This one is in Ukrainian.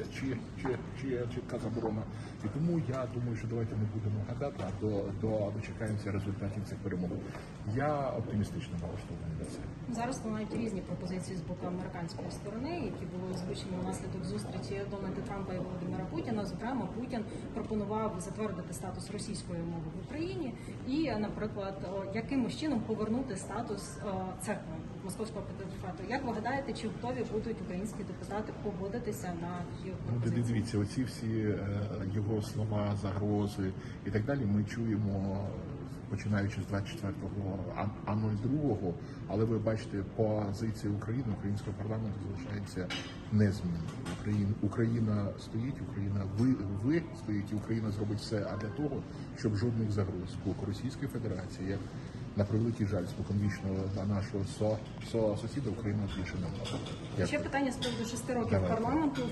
Третя чи, чи, чи чітка заборона. І тому я думаю, що давайте не будемо гадати, а до, до дочекаємося результатів цих перемог. Я оптимістично налаштований на це. Зараз лунають різні пропозиції з боку американської сторони, які були озвучені внаслідок зустрічі Дональда Трампа і Володимира Путіна. Зокрема, Путін пропонував затвердити статус російської мови в Україні і, наприклад, о, якимось чином повернути статус церкви московського патріархату. Як ви гадаєте, чи готові будуть українські депутати погодитися на такі Ну, дивіться, оці всі е, його слова, загрози і так далі. Ми чуємо е, починаючи з 24-го, а, а 02-го, але ви бачите, позиція України, українського парламенту залишається незмінною. Україна, Україна стоїть, Україна ви, ви стоїть, і Україна зробить все а для того, щоб жодних загроз боку Російської Федерації, як на превеликий жаль, споконвічного до нашого со, со, сусіда Україна більше не мала. Ще питання з приводу шести років Давайте. парламенту.